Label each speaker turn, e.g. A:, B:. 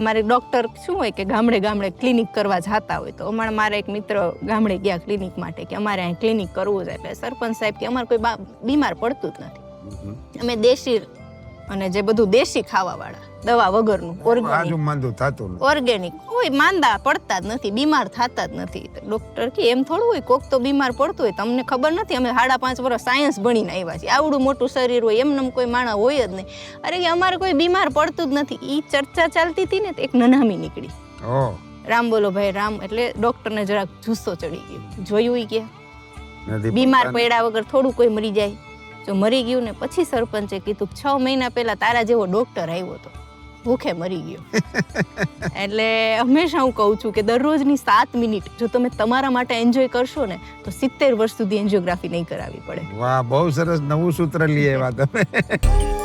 A: અમારે ડૉક્ટર શું હોય કે ગામડે ગામડે ક્લિનિક કરવા જતા હોય તો અમારા મારા એક મિત્ર ગામડે ગયા ક્લિનિક માટે કે અમારે અહીં ક્લિનિક કરવું છે. એટલે સરપંચ સાહેબ કે અમારે કોઈ બીમાર પડતું જ નથી. અમે દેશી અને જે બધું દેશી ખાવાવાળા દવા વગરનું ઓર્ગેનિક
B: આજુ માંદું થતું નથી.
A: ઓર્ગેનિક કોઈ માંદા પડતા જ નથી બીમાર થતા જ નથી. ડોક્ટર કે એમ થોડું હોય કોક તો બીમાર પડતું હોય તમને ખબર નથી અમે સાડા પાંચ વર્ષ સાયન્સ ભણીને આવ્યા છીએ. આવડું મોટું શરીર હોય એમને કોઈ માણસ હોય જ નહીં. અરે કે અમારે કોઈ બીમાર પડતું જ નથી. એ ચર્ચા ચાલતી હતી ને તો એક નનામી નીકળી. રામ બોલો ભાઈ રામ. એટલે ડૉક્ટરને જરાક જુસ્સો ચડી ગયો. જોયું ઈ કે?
B: નથી
A: બીમાર પડ્યા વગર થોડું કોઈ મરી જાય. જો મરી ગયું ને પછી સરપંચે કીધું છ મહિના પહેલા તારા જેવો ડોક્ટર આવ્યો હતો ભૂખે મરી ગયો. એટલે હંમેશા હું કહું છું કે દરરોજની સાત મિનિટ જો તમે તમારા માટે એન્જોય કરશો ને તો સિત્તેર વર્ષ સુધી એન્જિયોગ્રાફી નહીં કરાવી પડે.
B: વાહ બહુ સરસ નવું સૂત્ર લઈ આવ્યા તમે.